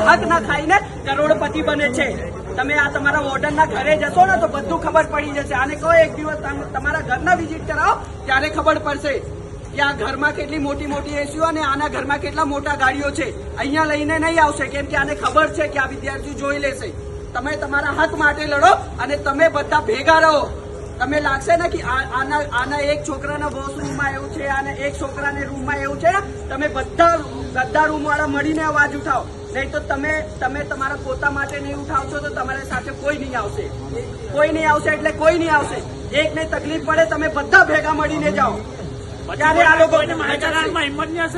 હક ના ખાઈને કરોડપતિ બને છે. તમે આ તમારા વોર્ડનના ઘરે જશો ને તો બધું ખબર પડી જશે. આને કહો એક દિવસ તમ- તમારા ઘરના વિઝિટ કરાવો, ત્યારે ખબર પડશે કે આ ઘરમાં કેટલી મોટી મોટી એસીઓ અને આના ઘરમાં કેટલા મોટા ગાડીઓ છે. અહીંયા લઈને નહીં આવશે, કેમ કે આને ખબર છે કે આ વિદ્યાર્થી જોઈ લેશે. તમે તમારા હક માટે લડો અને તમે બધા ભેગા રહો. તમે લાગશે ને કે આના આના એક છોકરાના વોશરૂમમાં એવું છે અને એક છોકરાને રૂમમાં એવું છે. તમે બધા બધા રૂમવાળા મળીને અવાજ ઉઠાવો. નહીં તો તમે તમે તમારા પોતા માટે નહીં ઉઠાવશો તો તમારી સાથે કોઈ નહીં આવશે. કોઈ નહીં આવશે એટલે કોઈ નહીં આવશે. એકને તકલીફ પડે તમે બધા ભેગા મળીને જાઓ.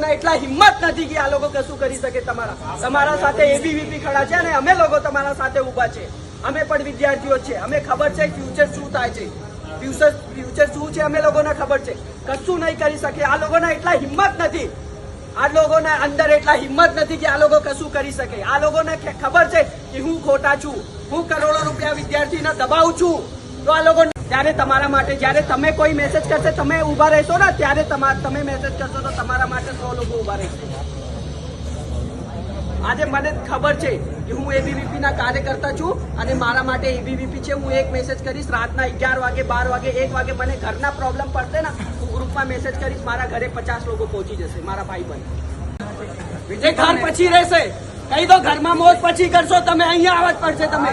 ના, એટલા હિંમત નથી કે આ લોકો કશું કરી શકે તમારા. તમારા સાથે એબીવીપી ખડા છે અને અમે લોકો તમારા સાથે ઊભા છે. અમે પણ વિદ્યાર્થીઓ છે. અમે ખબર છે ફ્યુચર શું થાય છે. ફ્યુચર ફ્યુચર શું છે અમે લોકોને ખબર છે. કશું નહીં કરી શકે. આ લોકોના એટલા હિંમત નથી. આ લોકોના અંદર એટલા હિંમત નથી કે આ લોકો કશું કરી શકે. આ લોકોને ખબર છે કે હું ખોટા છું. હું કરોડો રૂપિયા વિદ્યાર્થીને દબાવું છું. તો આ લોકો ત્યારે તમારા માટે જ્યારે તમે કોઈ મેસેજ કરશે, તમે ઊભા રહેશો ને, ત્યારે તમા- મેસેજ કરશો તો તમારા માટે સો લોકો ઊભા રહેશે. આજે મને ખબર છે કે હું એબીવીપી ના કાર્યકર્તા છું અને મારા માટે એબીવીપી છે. હું એક મેસેજ કરીશ રાતના અગિયાર વાગે, બાર વાગે, એક વાગે. મને ઘરના પ્રોબ્લેમ પડશે ને. ગ્રુપમાં મેસેજ કરીશ મારા ઘરે પચાસ લોકો પહોંચી જશે મારા ભાઈ બંધ વિજય ઘર પછી રહેશે. કહી દો ઘરમાં મોજ પછી કરશો તમે અહીંયા આવવા જ પડશે તમે.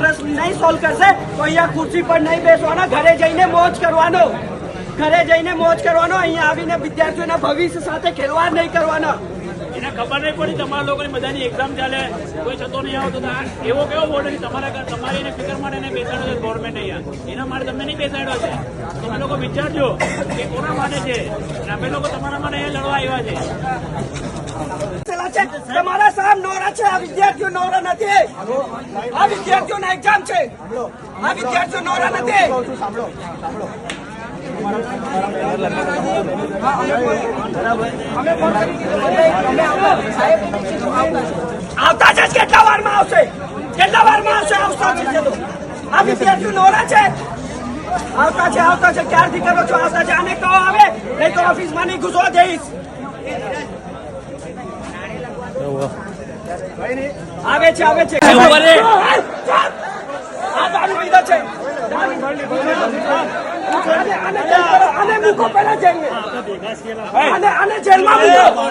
પ્રશ્ન નહીં સોલ્વ કરશે તો અહીંયા ખુરશી પર નહીં બેસવાનો ઘરે જઈને મોજ કરવાનો. ઘરે જઈને મોજ કરવાનો અહીંયા આવીને વિદ્યાર્થીઓના ભવિષ્ય સાથે ખેલવાડ નહીં કરવાનો. એને ખબર નહીં પડી તમારા લોકોની બધાની એક્ઝામ ચાલે, કોઈ થતો નહીં આવતો. એવો કેવો બોર્ડ છે તમારા તમારી એને ફિકર માટે એને બેસાડ્યો છે ગવર્મેન્ટ અહીંયા. એના માટે તમને નહીં બેસાડ્યો છે. તમે લોકો વિચારજો કે કોના માટે છે. અમે લોકો તમારા માટે અહીંયા લડવા આવ્યા છે. તમારા સામ નોરા છે, આ વિદ્યાર્થીઓ નોરા નથી. આ વિદ્યાર્થીઓના એક્ઝામ છે. આ વિદ્યાર્થીઓ નોરા નથી. આવતા છે કેટલા વારમાં આવશે? કેટલા વારમાં આવશે? આવતા છે આ વિદ્યાર્થીઓ નોરા છે? આવતા છે આવતા છે. ક્યારથી કરો છો? આવતા છે. આને કહો આવે નહીં તો ઓફિસમાં નહીં ઘૂસવા જઈશ. આવે છે આવે છે. આ દારૂ પીધો છે. આને- મૂકો જેલમાં. આને જેલમાં મૂકો.